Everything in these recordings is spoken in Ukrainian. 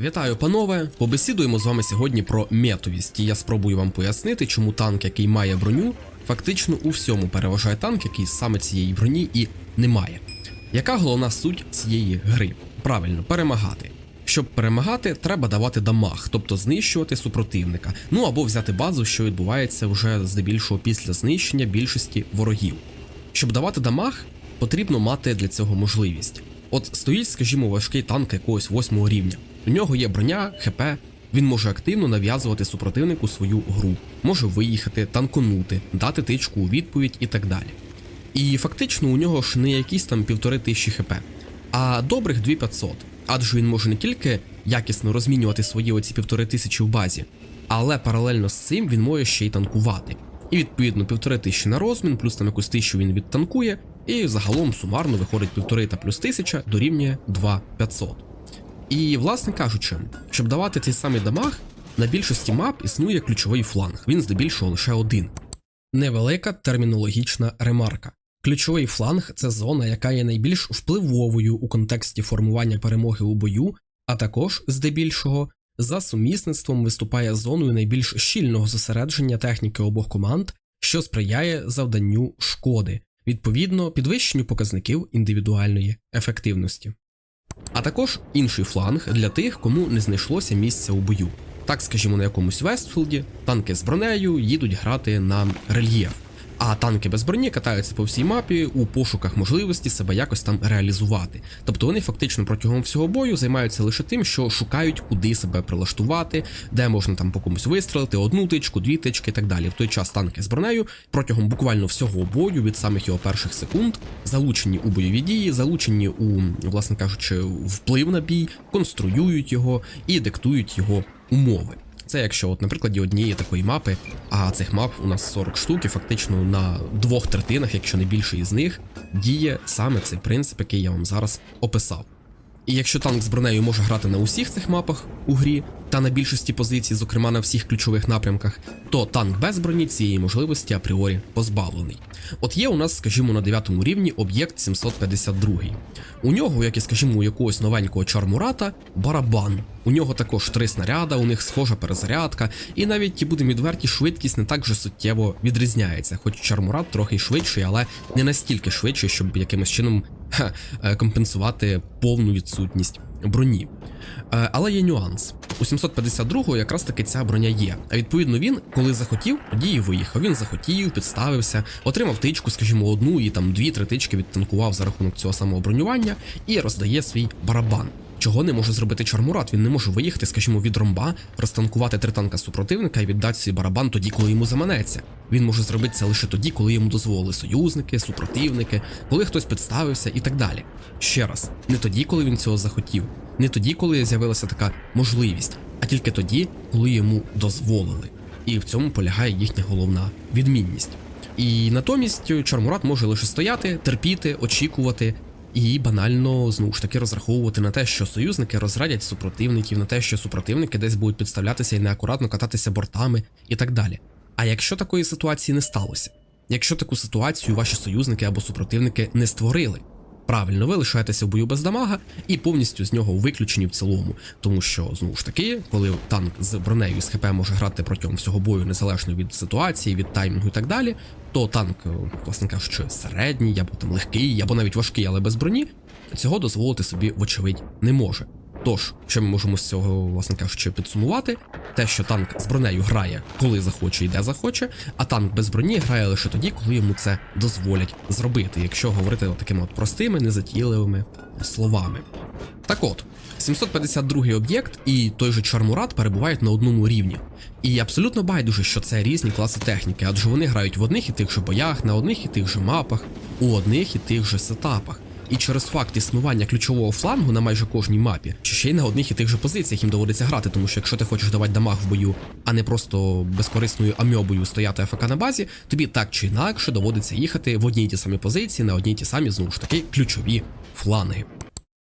Вітаю, панове! Побесідуємо з вами сьогодні про метовість, і я спробую вам пояснити, чому танк, який має броню, фактично у всьому переважає танк, який саме цієї броні і не має. Яка головна суть цієї гри? Правильно, перемагати. Щоб перемагати, треба давати дамаг, тобто знищувати супротивника, ну або взяти базу, що відбувається вже здебільшого після знищення більшості ворогів. Щоб давати дамаг, потрібно мати для цього можливість. От стоїть, скажімо, важкий танк якогось восьмого рівня. У нього є броня, ХП. Він може активно нав'язувати супротивнику свою гру, може виїхати, танконути, дати тичку у відповідь і так далі. І фактично у нього ж не якісь там півтори тисячі хп, а добрих 2500. Адже він може не тільки якісно розмінювати свої оці півтори тисячі в базі, але паралельно з цим він може ще й танкувати. І відповідно півтори тисячі на розмін, плюс там якусь тисячу він відтанкує, і загалом сумарно виходить півтори та плюс тисяча дорівнює 2500. І, власне кажучи, щоб давати цей самий дамаг, на більшості мап існує ключовий фланг, він здебільшого лише один. Невелика термінологічна ремарка. Ключовий фланг це зона, яка є найбільш впливовою у контексті формування перемоги у бою, а також, здебільшого, за сумісництвом виступає зоною найбільш щільного зосередження техніки обох команд, що сприяє завданню шкоди, відповідно підвищенню показників індивідуальної ефективності. А також інший фланг для тих, кому не знайшлося місця у бою. Так, скажімо, на якомусь Вестфілді танки з бронею їдуть грати на рельєф, а танки без броні катаються по всій мапі у пошуках можливості себе якось там реалізувати. Тобто вони фактично протягом всього бою займаються лише тим, що шукають, куди себе прилаштувати, де можна там по комусь вистрелити, одну тичку, дві тички і так далі. В той час танки з бронею протягом буквально всього бою від самих його перших секунд залучені у бойові дії, залучені у, власне кажучи, вплив на бій, конструюють його і диктують його умови. Це якщо, от, наприклад, однієї такої мапи, а цих мап у нас 40 штук, і фактично на двох третинах, якщо не більше із них, діє саме цей принцип, який я вам зараз описав. І якщо танк з бронею може грати на усіх цих мапах у грі та на більшості позицій, зокрема на всіх ключових напрямках, то танк без броні цієї можливості апріорі позбавлений. От є у нас, скажімо, на 9 рівні об'єкт 752. У нього, як і скажімо, у якогось новенького чармурата, барабан. У нього також три снаряда, у них схожа перезарядка, і навіть ті будемо відверті, швидкість не так же суттєво відрізняється, хоч чармурат трохи швидший, але не настільки швидший, щоб якимось чином компенсувати повну відсутність броні. Е, Але є нюанс. У 752-го якраз таки ця броня є. А відповідно він, коли захотів, тоді і виїхав. Він захотів, підставився, отримав тичку, скажімо, одну і там дві-три тички відтанкував за рахунок цього самого бронювання і роздає свій барабан. Чого не може зробити Чармурат? Він не може виїхати, скажімо, від ромба, розтанкувати три танка супротивника і віддати свій барабан тоді, коли йому заманеться. Він може зробити це лише тоді, коли йому дозволили союзники, супротивники, коли хтось підставився і так далі. Ще раз, не тоді, коли він цього захотів, не тоді, коли з'явилася така можливість, а тільки тоді, коли йому дозволили. І в цьому полягає їхня головна відмінність. І натомість Чармурат може лише стояти, терпіти, очікувати. І банально знову ж таки розраховувати на те, що союзники розрадять супротивників, на те, що супротивники десь будуть підставлятися і неакуратно кататися бортами і так далі. А якщо такої ситуації не сталося, якщо таку ситуацію ваші союзники або супротивники не створили, правильно ви лишаєтеся в бою без дамага і повністю з нього виключені в цілому, тому що знову ж таки, коли танк з бронею і з ХП може грати протягом всього бою незалежно від ситуації, від таймінгу і так далі, то танк, е, власне кажучи, середній, або там легкий, або навіть важкий, але без броні, цього дозволити собі, вочевидь, не може. Тож, що ми можемо з цього, власне кажучи, підсумувати, те, що танк з бронею грає, коли захоче і де захоче, а танк без броні грає лише тоді, коли йому це дозволять зробити, якщо говорити такими от простими, незатійливими словами. Так от, 752 об'єкт і той же Чармурат перебувають на одному рівні. І абсолютно байдуже, що це різні класи техніки, адже вони грають в одних і тих же боях, на одних і тих же мапах, у одних і тих же сетапах. І через факт існування ключового флангу на майже кожній мапі, чи ще й на одних і тих же позиціях їм доводиться грати, тому що якщо ти хочеш давати дамаг в бою, а не просто безкорисною амьобою стояти АФК на базі, тобі так чи інакше доводиться їхати в одній ті самі позиції, на одній ті самі знову ж таки ключові фланги.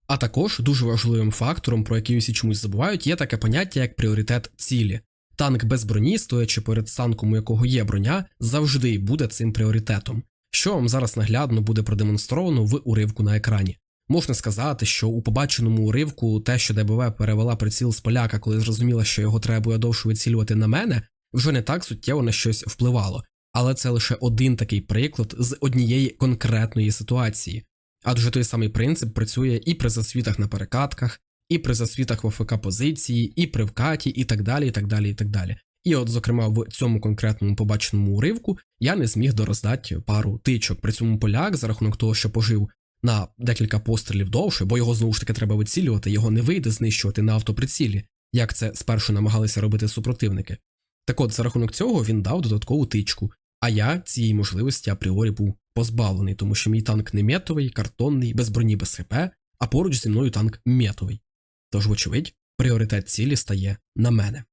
А також дуже важливим фактором, про який усі чомусь забувають, є таке поняття як пріоритет цілі. Танк без броні, стоячи перед танком, у якого є броня, завжди буде цим пріоритетом, що вам зараз наглядно буде продемонстровано в уривку на екрані. Можна сказати, що у побаченому уривку те, що ДБВ перевела приціл з поляка, коли зрозуміла, що його треба буде довше вицілювати на мене, вже не так суттєво на щось впливало. Але це лише один такий приклад з однієї конкретної ситуації. Адже той самий принцип працює і при засвітах на перекатках, і при засвітах в ОФК позиції, і при вкаті, і так далі, і так далі, і так далі. І от, зокрема, в цьому конкретному побаченому уривку я не зміг дороздати пару тичок. При цьому поляк, за рахунок того, що пожив на декілька пострілів довше, бо його знову ж таки треба вицілювати, його не вийде знищувати на автоприцілі, як це спершу намагалися робити супротивники. Так от, за рахунок цього він дав додаткову тичку, а я цієї можливості апріорі був позбавлений, тому що мій танк не метовий, картонний, без броні, без хп, а поруч зі мною танк метовий. Тож, вочевидь, пріоритет цілі стає на мене.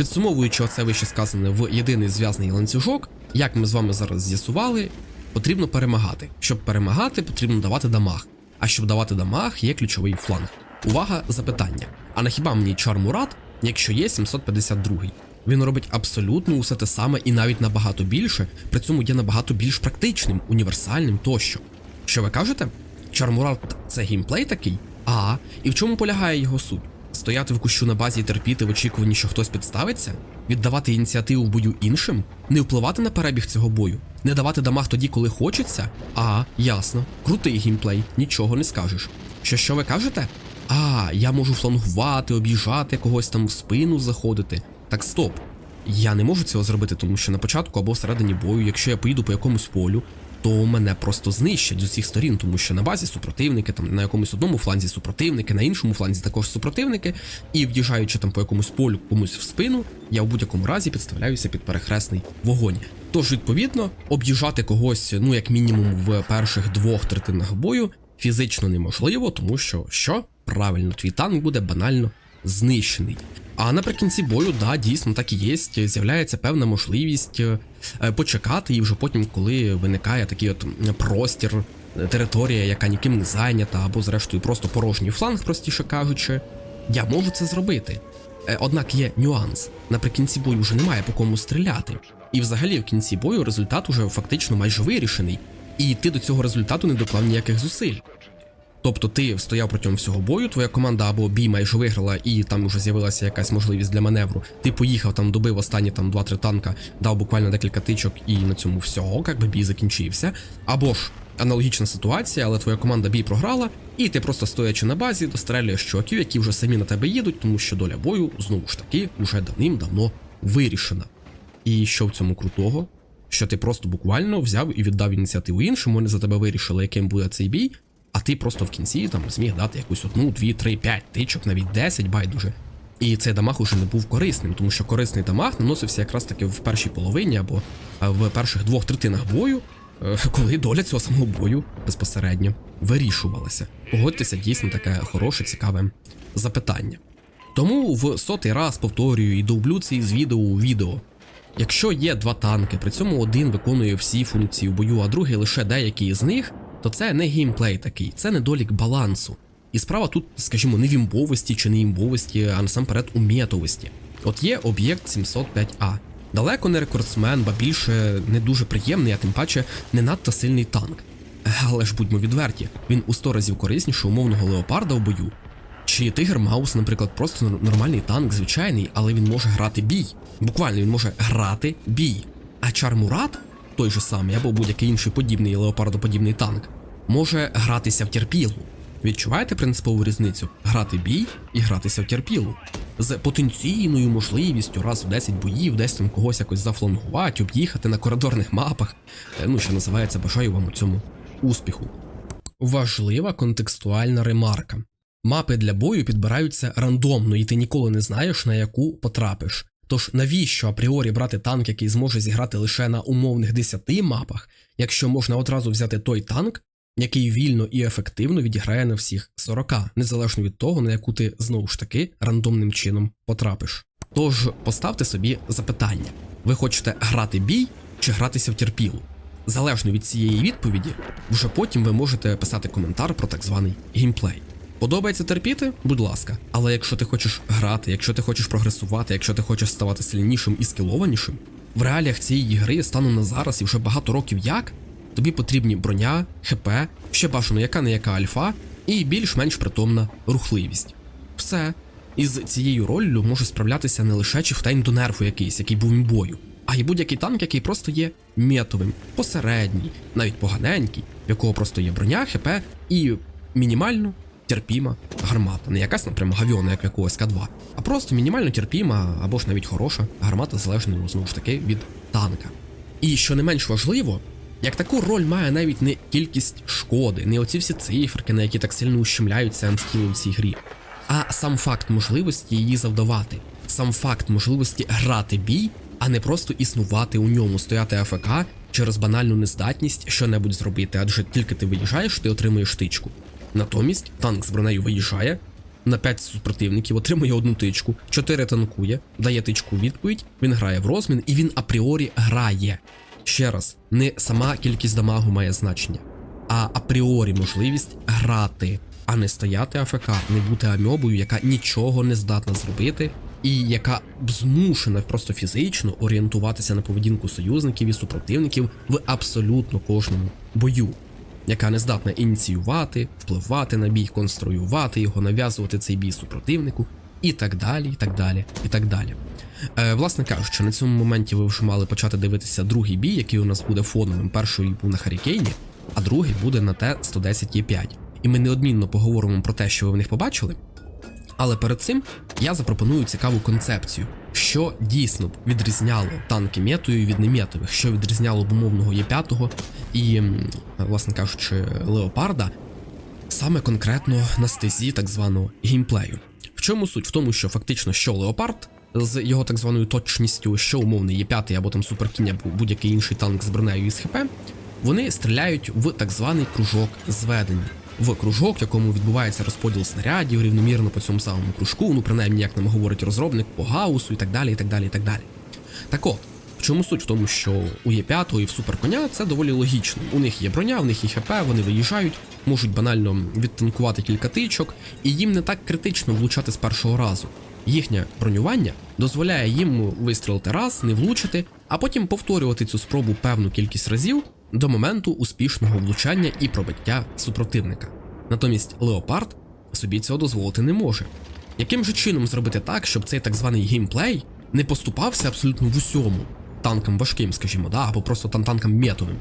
Підсумовуючи оце вище сказане в єдиний зв'язний ланцюжок, як ми з вами зараз з'ясували, потрібно перемагати. Щоб перемагати, потрібно давати дамаг. А щоб давати дамаг, є ключовий фланг. Увага, запитання. А на хіба мені чар Мурат, якщо є 752? Він робить абсолютно усе те саме і навіть набагато більше, при цьому є набагато більш практичним, універсальним тощо. Що ви кажете? Чармурат це геймплей такий? А, і в чому полягає його суть? Стояти в кущу на базі і терпіти в очікуванні, що хтось підставиться? Віддавати ініціативу в бою іншим? Не впливати на перебіг цього бою? Не давати дамаг тоді, коли хочеться? А, ясно. Крутий геймплей, нічого не скажеш. Що що ви кажете? А, я можу флангувати, об'їжджати, когось там в спину заходити. Так стоп. Я не можу цього зробити, тому що на початку або всередині бою, якщо я поїду по якомусь полю, то мене просто знищать з усіх сторін, тому що на базі супротивники, там на якомусь одному фланзі супротивники, на іншому фланзі також супротивники, і в'їжджаючи там по якомусь полю комусь в спину, я в будь-якому разі підставляюся під перехресний вогонь. Тож, відповідно, об'їжджати когось, ну як мінімум, в перших двох третинах бою фізично неможливо, тому що що? Правильно, твій танк буде банально знищений. А наприкінці бою, да, дійсно так і є. З'являється певна можливість е, почекати, і вже потім, коли виникає такий от простір, е, територія, яка ніким не зайнята, або, зрештою, просто порожній фланг, простіше кажучи, я можу це зробити. Е, Однак є нюанс. Наприкінці бою вже немає по кому стріляти. І взагалі в кінці бою результат уже фактично майже вирішений, і ти до цього результату не доклав ніяких зусиль. Тобто ти стояв протягом всього бою, твоя команда або бій майже виграла, і там вже з'явилася якась можливість для маневру. Ти поїхав там, добив останні там 2-3 танка, дав буквально декілька тичок, і на цьому всього, як би бій закінчився. Або ж аналогічна ситуація, але твоя команда бій програла, і ти просто стоячи на базі, дострелюєш чуваків, які вже самі на тебе їдуть, тому що доля бою знову ж таки уже давним-давно вирішена. І що в цьому крутого? Що ти просто буквально взяв і віддав ініціативу іншим, вони за тебе вирішили, яким буде цей бій. А ти просто в кінці там зміг дати якусь одну, дві, три, п'ять тичок, навіть 10 байдуже. І цей дамаг уже не був корисним, тому що корисний дамаг наносився якраз таки в першій половині або в перших двох третинах бою, е, коли доля цього самого бою безпосередньо вирішувалася. Погодьтеся, дійсно таке хороше, цікаве запитання. Тому в сотий раз повторюю і довблю цей з відео у відео. Якщо є два танки, при цьому один виконує всі функції в бою, а другий лише деякі з них, то це не геймплей такий, це недолік балансу. І справа тут, скажімо, не в імбовості чи не імбовості, а насамперед у метовості. От є об'єкт 705А. Далеко не рекордсмен, ба більше не дуже приємний, а тим паче не надто сильний танк. Але ж будьмо відверті, він у 100 разів корисніше умовного леопарда в бою. Чи Тигр Маус, наприклад, просто нормальний танк, звичайний, але він може грати бій. Буквально він може грати бій. А Чармурат той же самий або будь-який інший подібний леопардоподібний танк, може гратися в терпілу. Відчуваєте принципову різницю? Грати бій і гратися в терпілу. З потенційною можливістю раз в 10 боїв, десь там когось якось зафлангувати, об'їхати на коридорних мапах. Е, Ну, що називається, бажаю вам у цьому успіху. Важлива контекстуальна ремарка. Мапи для бою підбираються рандомно, і ти ніколи не знаєш, на яку потрапиш. Тож навіщо апріорі брати танк, який зможе зіграти лише на умовних 10 мапах, якщо можна одразу взяти той танк, який вільно і ефективно відіграє на всіх 40, незалежно від того, на яку ти знову ж таки рандомним чином потрапиш. Тож поставте собі запитання: ви хочете грати бій чи гратися в терпілу? Залежно від цієї відповіді, вже потім ви можете писати коментар про так званий геймплей. Подобається терпіти? Будь ласка. Але якщо ти хочеш грати, якщо ти хочеш прогресувати, якщо ти хочеш ставати сильнішим і скілованішим, в реаліях цієї гри станом на зараз і вже багато років як, тобі потрібні броня, ХП, ще бажано яка не яка альфа, і більш-менш притомна рухливість. Все. Із цією роллю може справлятися не лише Чифтейн до нерфу якийсь, який був імбою, а й будь-який танк, який просто є метовим, посередній, навіть поганенький, в якого просто є броня, ХП і мінімально терпіма гармата. Не якась, напряму, гавіона, як в якогось К2, а просто мінімально терпіма або ж навіть хороша гармата, залежно знову ж таки від танка. І що не менш важливо, як таку роль має навіть не кількість шкоди, не оці всі циферки, на які так сильно ущемляються амскіли в цій грі, а сам факт можливості її завдавати, сам факт можливості грати бій, а не просто існувати у ньому, стояти АФК через банальну нездатність що-небудь зробити, адже тільки ти виїжджаєш, ти отримуєш тичку. Натомість танк з бронею виїжджає. На 5 супротивників отримує одну тичку, 4 танкує, дає тичку відповідь, він грає в розмін і він апріорі грає. Ще раз, не сама кількість дамагу має значення, а апріорі можливість грати, а не стояти АФК, не бути амьобою, яка нічого не здатна зробити, і яка б змушена просто фізично орієнтуватися на поведінку союзників і супротивників в абсолютно кожному бою яка не здатна ініціювати, впливати на бій, конструювати його, нав'язувати цей бій супротивнику, і так далі, і так далі, і так далі. Е, власне кажучи, на цьому моменті ви вже мали почати дивитися другий бій, який у нас буде фоновим. Перший був на Харікейні, а другий буде на Т-110Е5. І ми неодмінно поговоримо про те, що ви в них побачили. Але перед цим я запропоную цікаву концепцію, що дійсно б відрізняло танки метою від неметових, що відрізняло б умовного Є5 і, власне кажучи, Леопарда саме конкретно на стезі так званого геймплею. В чому суть? В тому, що фактично що Леопард з його так званою точністю, що умовний є п'ятий або там Суперкінь, або будь-який інший танк з бронею із ХП, вони стріляють в так званий кружок зведення. В кружок, в якому відбувається розподіл снарядів рівномірно по цьому самому кружку, ну принаймні, як нам говорить розробник, по гаусу і так далі. і так далі, і так далі. Так от, в чому суть? В тому, що у Є5 і в суперконя це доволі логічно. У них є броня, у них є ХП, вони виїжджають, можуть банально відтанкувати кілька тичок, і їм не так критично влучати з першого разу. Їхнє бронювання дозволяє їм вистрілити раз, не влучити, а потім повторювати цю спробу певну кількість разів до моменту успішного влучання і пробиття супротивника. Натомість Леопард собі цього дозволити не може. Яким же чином зробити так, щоб цей так званий геймплей не поступався абсолютно в усьому танкам важким, скажімо, да, або просто там танкам метовим,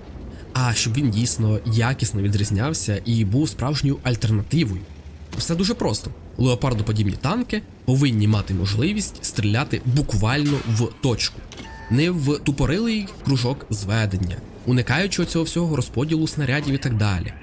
а щоб він дійсно якісно відрізнявся і був справжньою альтернативою. Все дуже просто. Леопардоподібні танки повинні мати можливість стріляти буквально в точку, не в тупорилий кружок зведення, уникаючи цього всього розподілу снарядів і так далі.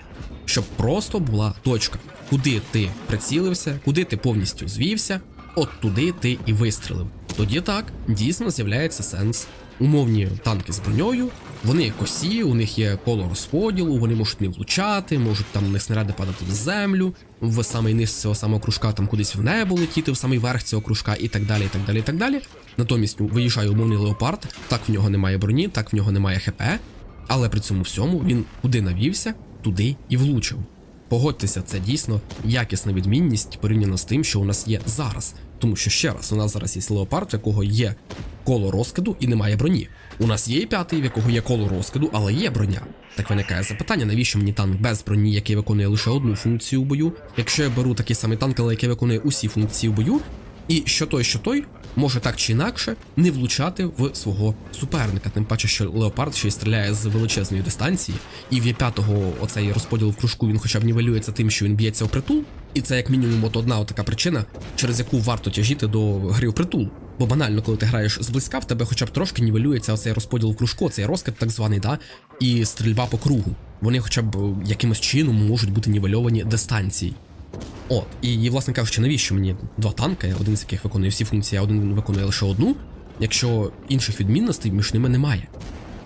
Щоб просто була точка, куди ти прицілився, куди ти повністю звівся, от туди ти і вистрелив. Тоді так дійсно з'являється сенс. Умовні танки з броньою, вони косі, у них є коло розподілу, вони можуть не влучати, можуть там у них снаряди падати в землю, в самий низ цього самого кружка, там кудись в небо летіти, в самий верх цього кружка і так далі. і так далі, і так далі. Натомість виїжджає умовний леопард, так в нього немає броні, так в нього немає ХП, але при цьому всьому він куди навівся, туди і влучив. Погодьтеся, це дійсно якісна відмінність порівняно з тим, що у нас є зараз. Тому що ще раз, у нас зараз є леопард, в якого є коло розкиду і немає броні. У нас є і п'ятий, в якого є коло розкиду, але є броня. Так виникає запитання, навіщо мені танк без броні, який виконує лише одну функцію в бою, якщо я беру такий самий танк, але який виконує усі функції в бою, і що той, що той може так чи інакше не влучати в свого суперника. Тим паче, що Леопард ще й стріляє з величезної дистанції, і в Є5 оцей розподіл в кружку він хоча б нівелюється тим, що він б'ється в притул. І це як мінімум от одна така причина, через яку варто тяжіти до гри в притул. Бо банально, коли ти граєш зблизька, в тебе хоча б трошки нівелюється оцей розподіл в кружку, цей розкид так званий, да, і стрільба по кругу. Вони хоча б е, якимось чином можуть бути нівельовані дистанції. От, і, власне кажучи, навіщо мені два танки, один з яких виконує всі функції, а один виконує лише одну, якщо інших відмінностей між ними немає.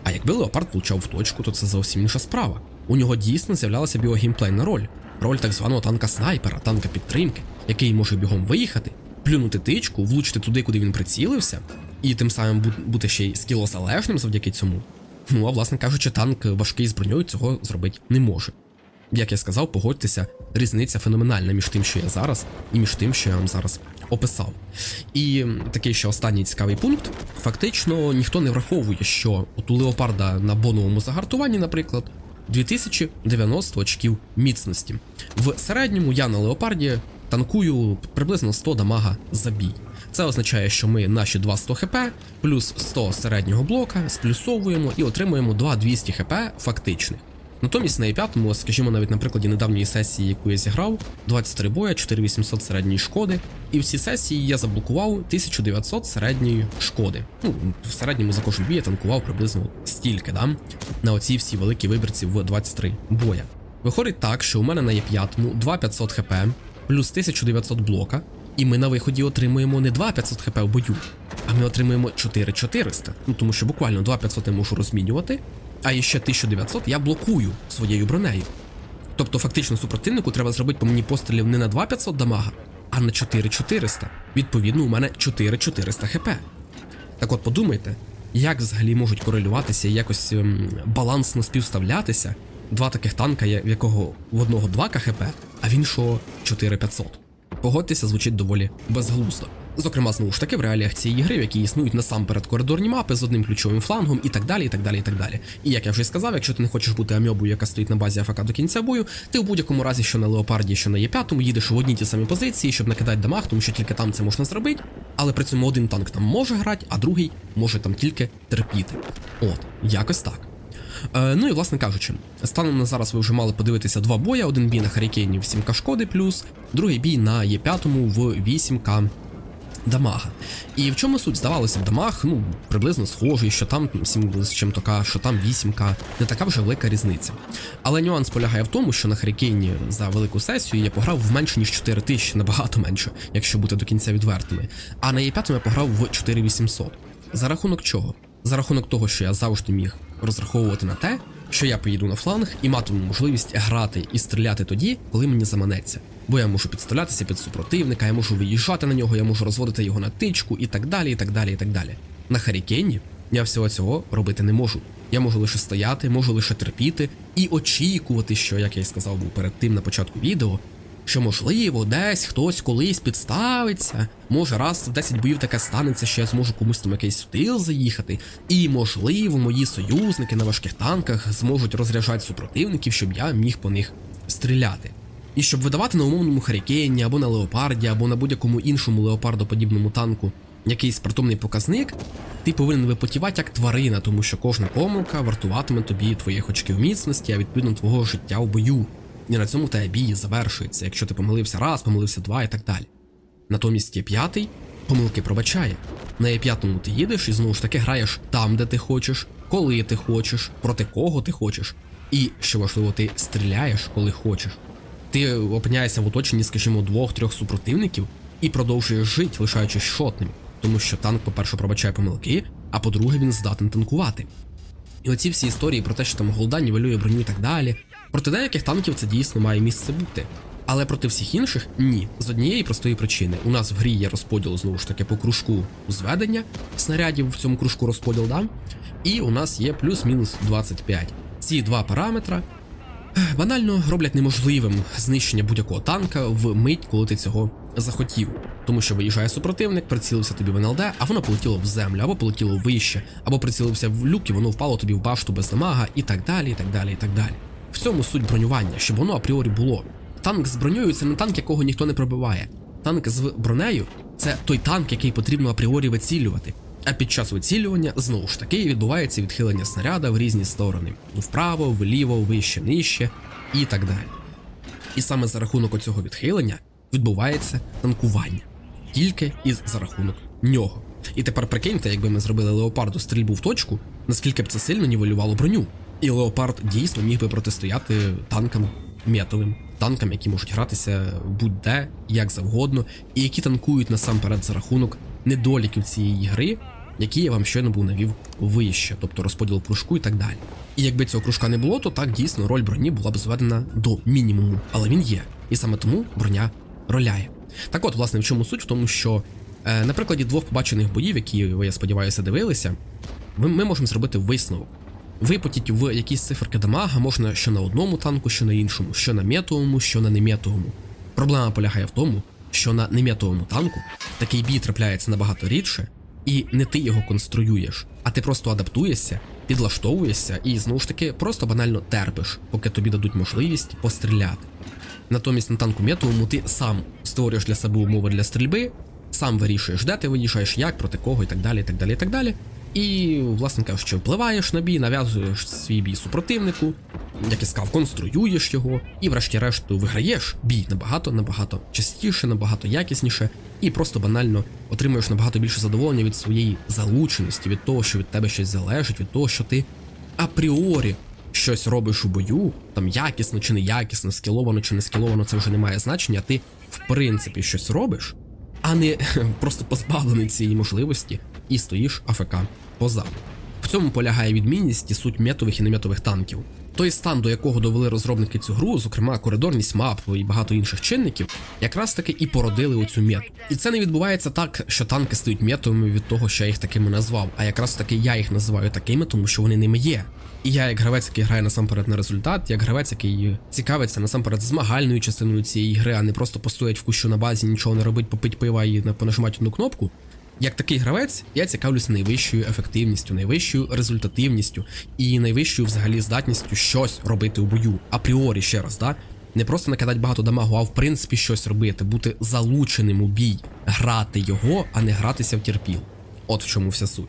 А якби Леопард влучав в точку, то це зовсім інша справа. У нього дійсно з'являлася біогеймплейна роль, роль так званого танка снайпера, танка підтримки, який може бігом виїхати, плюнути тичку, влучити туди, куди він прицілився, і тим самим бути ще й скілозалежним завдяки цьому. Ну а власне кажучи, танк важкий з броньою цього зробити не може. Як я сказав, погодьтеся, різниця феноменальна між тим, що я зараз, і між тим, що я вам зараз описав. І такий ще останній цікавий пункт: фактично ніхто не враховує, що от у леопарда на боновому загартуванні, наприклад, 2090 очків міцності. В середньому я на леопарді танкую приблизно 100 дамага за бій. Це означає, що ми наші 2 100 хп плюс 100 середнього блока сплюсовуємо і отримуємо 2 200 хп фактичних. Натомість на і5, скажімо, навіть на прикладі недавньої сесії, яку я зіграв, 23 боя, 4800 середньої шкоди, і в цій сесії я заблокував 1900 середньої шкоди. Ну, в середньому за кожен бій я танкував приблизно стільки, да? на оцій всій великій вибірці в 23 боя. Виходить так, що у мене на Є5 2500 хп плюс 1900 блока, і ми на виході отримуємо не 2500 хп в бою, а ми отримуємо 4400. Ну тому що буквально 2500 я можу розмінювати, а іще 1900 я блокую своєю бронею. Тобто, фактично, супротивнику треба зробити по мені пострілів не на 2500 дамага, а на 4400. Відповідно, у мене 4400 хп. Так от подумайте, як взагалі можуть корелюватися і якось ем, балансно співставлятися два таких танка, в якого в одного 2 КХП, а в іншого 4500. Погодьтеся, звучить доволі безглуздо. Зокрема, знову ж таки, в реаліях цієї гри, в якій існують насамперед коридорні мапи з одним ключовим флангом і так далі, і так далі, і так далі. І як я вже сказав, якщо ти не хочеш бути амьобою, яка стоїть на базі АФК до кінця бою, ти в будь-якому разі, що на леопарді, що на Є5, їдеш в одні ті самі позиції, щоб накидати дамаг, тому що тільки там це можна зробити. Але при цьому один танк там може грати, а другий може там тільки терпіти. От, якось так. Е, ну і власне кажучи, станом на зараз ви вже мали подивитися два боя: один бій на Харікейні в 7к шкоди плюс, другий бій на Є5 в 8к дамага. І в чому суть? Здавалося б, дамаг, ну, приблизно схожий, що там 7 з чим то що там 8к, не така вже велика різниця. Але нюанс полягає в тому, що на Харікейні за велику сесію я пограв в менше ніж 4 тисячі, набагато менше, якщо бути до кінця відвертими. А на Є5 я пограв в 4800. За рахунок чого? За рахунок того, що я завжди міг розраховувати на те, що я поїду на фланг і матиму можливість грати і стріляти тоді, коли мені заманеться. Бо я можу підставлятися під супротивника, я можу виїжджати на нього, я можу розводити його на тичку і так далі, і так далі, і так далі. На Харікені я всього цього робити не можу. Я можу лише стояти, можу лише терпіти і очікувати, що, як я й сказав був перед тим на початку відео, що можливо десь хтось колись підставиться. Може, раз в 10 боїв таке станеться, що я зможу комусь там якийсь в тил заїхати. І можливо, мої союзники на важких танках зможуть розряджати супротивників, щоб я міг по них стріляти. І щоб видавати на умовному Харікені або на леопарді, або на будь-якому іншому леопардоподібному танку якийсь притомний показник, ти повинен випотівати як тварина, тому що кожна помилка вартуватиме тобі твоїх очків міцності, а відповідно твого життя в бою. І на цьому тебе бій завершується, якщо ти помилився раз, помилився два і так далі. Натомість є п'ятий помилки пробачає. На є п'ятому ти їдеш і знову ж таки граєш там, де ти хочеш, коли ти хочеш, проти кого ти хочеш. І що важливо, ти стріляєш, коли хочеш. Ти опиняєшся в оточенні, скажімо, двох-трьох супротивників і продовжуєш жити, лишаючись шотним. Тому що танк, по-перше, пробачає помилки, а по-друге, він здатен танкувати. І оці всі історії про те, що там голда нівелює броню і так далі. Проти деяких танків це дійсно має місце бути. Але проти всіх інших ні. З однієї простої причини. У нас в грі є розподіл знову ж таки по кружку зведення снарядів в цьому кружку розподіл, да? І у нас є плюс-мінус 25. Ці два параметра банально роблять неможливим знищення будь-якого танка в мить, коли ти цього захотів. Тому що виїжджає супротивник, прицілився тобі в НЛД, а воно полетіло в землю, або полетіло вище, або прицілився в люк, і воно впало тобі в башту без дамага, і так далі, і так далі, і так далі. В цьому суть бронювання, щоб воно апріорі було. Танк з броньою це не танк, якого ніхто не пробиває. Танк з бронею це той танк, який потрібно апріорі вицілювати. А під час вицілювання знову ж таки відбувається відхилення снаряда в різні сторони: вправо, вліво, вище, нижче і так далі. І саме за рахунок оцього відхилення відбувається танкування. Тільки із за рахунок нього. І тепер прикиньте, якби ми зробили леопарду стрільбу в точку, наскільки б це сильно нівелювало броню. І леопард дійсно міг би протистояти танкам метовим, танкам, які можуть гратися будь-де, як завгодно, і які танкують насамперед за рахунок недоліків цієї гри, які я вам щойно був навів вище, тобто розподіл кружку і так далі. І якби цього кружка не було, то так дійсно роль броні була б зведена до мінімуму, але він є. І саме тому броня роляє. Так от, власне, в чому суть? В тому, що е, на прикладі двох побачених боїв, які ви, я сподіваюся, дивилися, ми, ми можемо зробити висновок. Випотіть в якісь циферки дамага можна що на одному танку, що на іншому, що на метовому, що на неметовому. Проблема полягає в тому, що на неметовому танку такий бій трапляється набагато рідше, і не ти його конструюєш, а ти просто адаптуєшся підлаштовуєшся і знову ж таки просто банально терпиш, поки тобі дадуть можливість постріляти. Натомість на танку метовому ти сам створюєш для себе умови для стрільби, сам вирішуєш, де ти вирішуєш, як, проти кого і так далі. І так далі, і так далі. І, власне кажучи, впливаєш на бій, нав'язуєш свій бій супротивнику, як і сказав, конструюєш його, і врешті-решт виграєш бій набагато, набагато частіше, набагато якісніше, і просто банально отримуєш набагато більше задоволення від своєї залученості, від того, що від тебе щось залежить, від того, що ти апріорі щось робиш у бою, там якісно чи не якісно, скіловано чи не скіловано, це вже не має значення. Ти в принципі щось робиш, а не просто позбавлений цієї можливості і стоїш АФК позаду. В цьому полягає відмінність і суть метових і неметових танків. Той стан, до якого довели розробники цю гру, зокрема коридорність мап і багато інших чинників, якраз таки і породили оцю мету. І це не відбувається так, що танки стають метовими від того, що я їх такими назвав, а якраз таки я їх називаю такими, тому що вони ними є. І я, як гравець, який грає насамперед на результат, як гравець, який цікавиться насамперед змагальною частиною цієї гри, а не просто постоять в кущу на базі, нічого не робить, попить пива і понажимати одну кнопку. Як такий гравець, я цікавлюся найвищою ефективністю, найвищою результативністю і найвищою взагалі здатністю щось робити у бою. Апріорі ще раз, да? Не просто накидати багато дамагу, а в принципі щось робити, бути залученим у бій, грати його, а не гратися в терпіл. От в чому вся суть.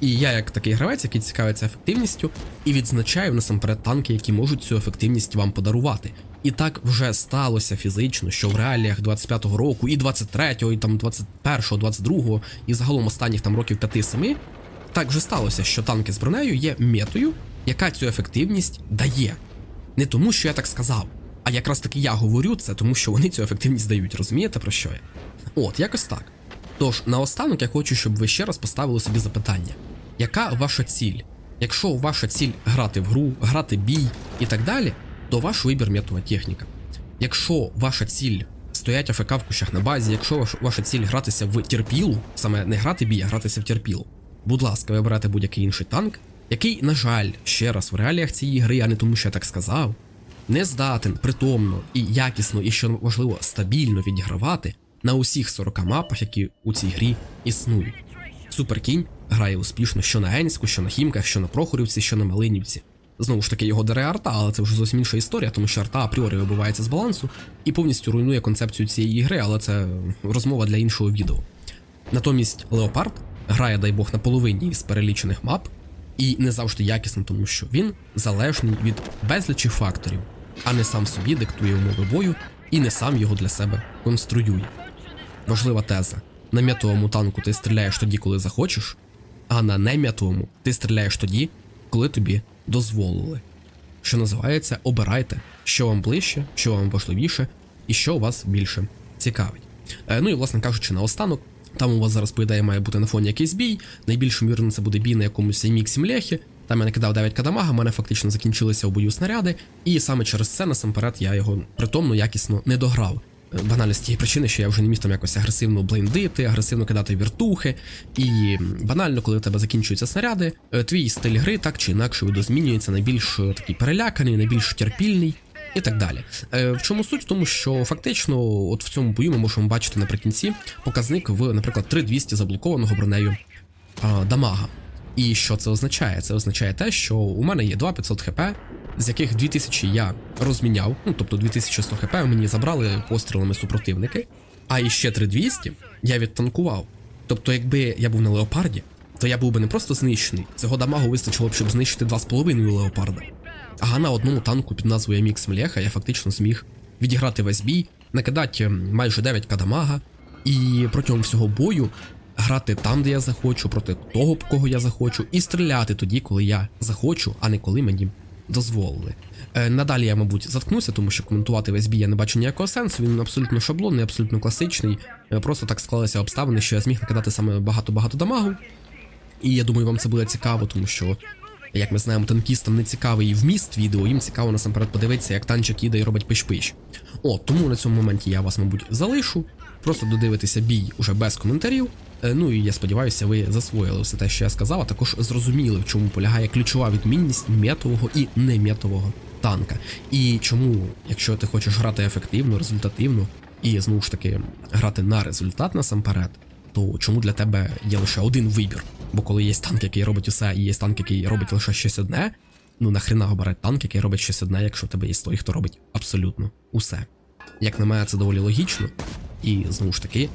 І я, як такий гравець, який цікавиться ефективністю, і відзначаю насамперед танки, які можуть цю ефективність вам подарувати. І так вже сталося фізично, що в реаліях 25-го року, і 23-го, і там 21-го, 22-го, і загалом останніх там років 5-7, так вже сталося, що танки з бронею є метою, яка цю ефективність дає. Не тому, що я так сказав, а якраз таки я говорю це, тому що вони цю ефективність дають. Розумієте про що я? От, якось так. Тож, наостанок я хочу, щоб ви ще раз поставили собі запитання: яка ваша ціль? Якщо ваша ціль грати в гру, грати бій і так далі, то ваш вибір метова техніка. Якщо ваша ціль стоять АФК в кущах на базі, якщо ваш, ваша ціль гратися в терпілу, саме не грати бій, а гратися в терпілу, будь ласка, вибирайте будь-який інший танк, який, на жаль, ще раз в реаліях цієї гри, а не тому, що я так сказав, не здатен притомно і якісно, і що важливо, стабільно відігравати на усіх 40 мапах, які у цій грі існують. Суперкінь грає успішно що на Енську, що на Хімках, що на Прохорівці, що на Малинівці. Знову ж таки, його дере арта, але це вже зовсім інша історія, тому що арта апріорі вибивається з балансу і повністю руйнує концепцію цієї гри, але це розмова для іншого відео. Натомість Леопард грає, дай Бог, на половині з перелічених мап, і не завжди якісно, тому що він залежний від безлічі факторів, а не сам собі диктує умови бою і не сам його для себе конструює. Важлива теза: на м'ятовому танку ти стріляєш тоді, коли захочеш, а на нем'ятовому ти стріляєш тоді, коли тобі дозволили. Що називається, обирайте, що вам ближче, що вам важливіше і що вас більше цікавить. Е, ну і, власне кажучи, наостанок, там у вас зараз, по ідеї, має бути на фоні якийсь бій. Найбільш ймовірно, це буде бій на якомусь міксі млехі. Там я накидав 9 кадамага, в мене фактично закінчилися у бою снаряди, і саме через це насамперед я його притомно якісно не дограв. Е, Банально з тієї причини, що я вже не міг там якось агресивно блейндити, агресивно кидати віртухи. І банально, коли у тебе закінчуються снаряди, е, твій стиль гри так чи інакше видозмінюється на більш е, такий переляканий, на більш терпільний. І так далі. Е, в чому суть? В тому, що фактично, от в цьому бою ми можемо бачити наприкінці показник в, наприклад, 3200 заблокованого бронею а, дамага. І що це означає? Це означає те, що у мене є 2500 хп, з яких 2000 я розміняв, ну тобто 2100 хп мені забрали пострілами супротивники, а іще 3200 я відтанкував. Тобто, якби я був на леопарді, то я був би не просто знищений, цього дамагу вистачило б, щоб знищити 2,5 леопарда. А на одному танку під назвою Мікс Млеха я фактично зміг відіграти весь бій, накидати майже 9 кадамага, і протягом всього бою грати там, де я захочу, проти того, кого я захочу, і стріляти тоді, коли я захочу, а не коли мені дозволили. Е, надалі я, мабуть, заткнуся, тому що коментувати весь бій я не бачу ніякого сенсу. Він абсолютно шаблонний, абсолютно класичний. Е, просто так склалися обставини, що я зміг накидати саме багато-багато дамагу. І я думаю, вам це буде цікаво, тому що, як ми знаємо, танкістам не цікавий вміст відео, їм цікаво насамперед подивитися, як танчик їде і робить пиш-пиш. О, тому на цьому моменті я вас, мабуть, залишу. Просто додивитися бій уже без коментарів. Е, Ну і я сподіваюся, ви засвоїли все те, що я сказав, а також зрозуміли, в чому полягає ключова відмінність метового і неметового танка. І чому, якщо ти хочеш грати ефективно, результативно і знову ж таки грати на результат насамперед, то чому для тебе є лише один вибір Бо коли є танк, який робить усе, і є танк, який робить лише щось одне, ну нахрена обирати танк, який робить щось одне, якщо в тебе є той, хто робить абсолютно усе. Як на мене, це доволі логічно. І знову ж таки,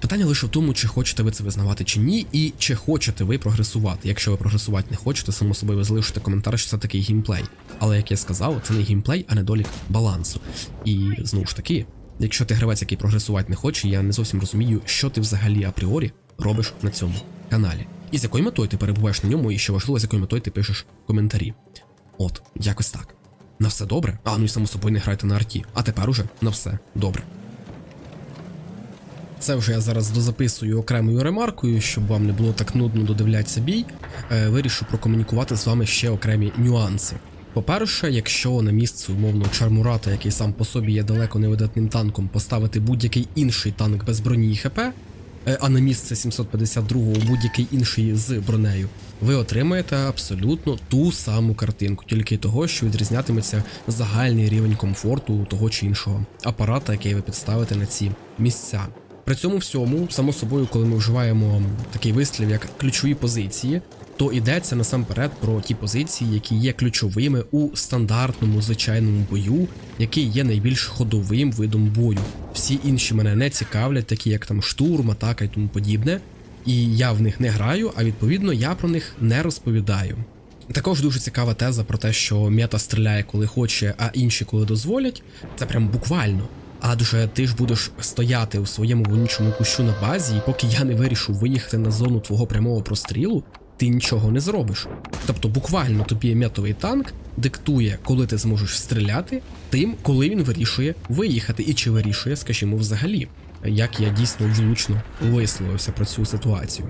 питання лише в тому, чи хочете ви це визнавати чи ні, і чи хочете ви прогресувати. Якщо ви прогресувати не хочете, само собою ви залишите коментар, що це такий геймплей. Але як я сказав, це не геймплей, а недолік балансу. І знову ж таки, якщо ти гравець, який прогресувати не хоче, я не зовсім розумію, що ти взагалі апріорі робиш на цьому каналі. І з якою метою ти перебуваєш на ньому, і що важливо, з якою метою ти пишеш коментарі. От, якось так. На все добре? А, ну і само собою не грайте на арті. А тепер уже на все добре. Це вже я зараз дозаписую окремою ремаркою, щоб вам не було так нудно додивлятися бій. Е, вирішу прокомунікувати з вами ще окремі нюанси. По-перше, якщо на місце умовно Чармурата, який сам по собі є далеко невидатним танком, поставити будь-який інший танк без броні і ХП, е, а на місце 752-го будь-який інший з бронею, ви отримаєте абсолютно ту саму картинку, тільки того, що відрізнятиметься загальний рівень комфорту того чи іншого апарата, який ви підставите на ці місця. При цьому всьому, само собою, коли ми вживаємо такий вислів, як ключові позиції, то йдеться насамперед про ті позиції, які є ключовими у стандартному звичайному бою, який є найбільш ходовим видом бою. Всі інші мене не цікавлять, такі як там штурм, атака і тому подібне. І я в них не граю, а відповідно я про них не розповідаю. Також дуже цікава теза про те, що мета стріляє коли хоче, а інші коли дозволять. Це прям буквально. Адже ти ж будеш стояти у своєму вонючому кущу на базі, і поки я не вирішу виїхати на зону твого прямого прострілу, ти нічого не зробиш. Тобто, буквально тобі метовий танк диктує, коли ти зможеш стріляти, тим, коли він вирішує виїхати, і чи вирішує, скажімо, взагалі, як я дійсно влучно висловився про цю ситуацію.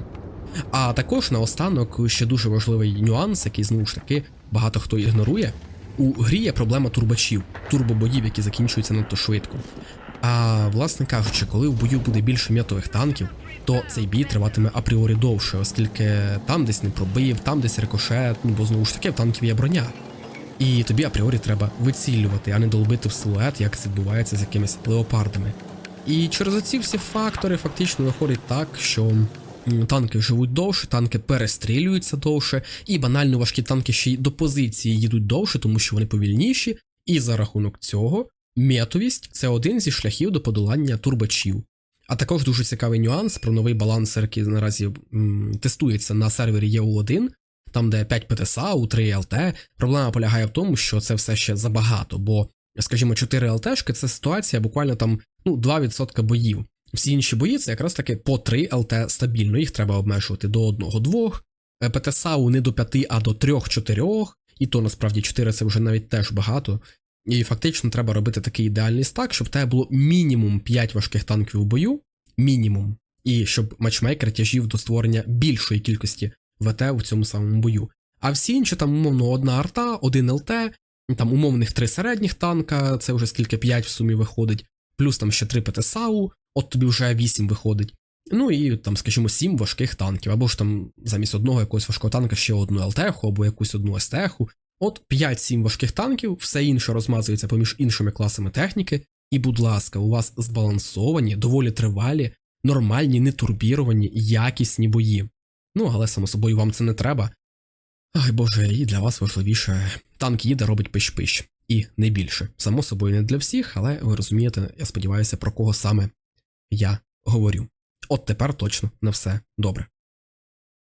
А також наостанок ще дуже важливий нюанс, який знову ж таки багато хто ігнорує. У грі є проблема турбачів, турбобоїв, які закінчуються надто швидко. А власне кажучи, коли в бою буде більше м'ятових танків, то цей бій триватиме апріорі довше, оскільки там десь не пробив, там десь рикошет, ну бо знову ж таки в танків є броня. І тобі апріорі треба вицілювати, а не долбити в силует, як це відбувається з якимись леопардами. І через оці всі фактори фактично виходить так, що танки живуть довше, танки перестрілюються довше, і банально важкі танки ще й до позиції їдуть довше, тому що вони повільніші, і за рахунок цього метовість це один зі шляхів до подолання турбачів. А також дуже цікавий нюанс про новий балансер, який наразі м, тестується на сервері EU1, там де 5 ПТСА, у 3 ЛТ. Проблема полягає в тому, що це все ще забагато, бо, скажімо, 4 ЛТшки це ситуація буквально там ну, 2% боїв. Всі інші бої це якраз таки по 3 ЛТ стабільно, їх треба обмежувати до 1-2. ПТСАУ не до 5, а до 3-4, і то насправді 4 це вже навіть теж багато. І фактично треба робити такий ідеальний стак, щоб в тебе було мінімум 5 важких танків у бою, мінімум, і щоб матчмейкер тяжів до створення більшої кількості ВТ в цьому самому бою. А всі інші там, умовно, одна арта, один ЛТ, там умовних три середніх танка, це вже скільки 5 в сумі виходить, плюс там ще 3 ПТСАУ, от тобі вже 8 виходить. Ну і там, скажімо, 7 важких танків, або ж там замість одного якогось важкого танка ще одну ЛТХу, або якусь одну СТХу. От 5-7 важких танків, все інше розмазується поміж іншими класами техніки, і, будь ласка, у вас збалансовані, доволі тривалі, нормальні, нетурбіровані, якісні бої. Ну, але само собою вам це не треба. Ай боже, і для вас важливіше, танк їде, робить пищ-пищ. І не більше. Само собою, не для всіх, але ви розумієте, я сподіваюся, про кого саме я говорю. От тепер точно на все добре.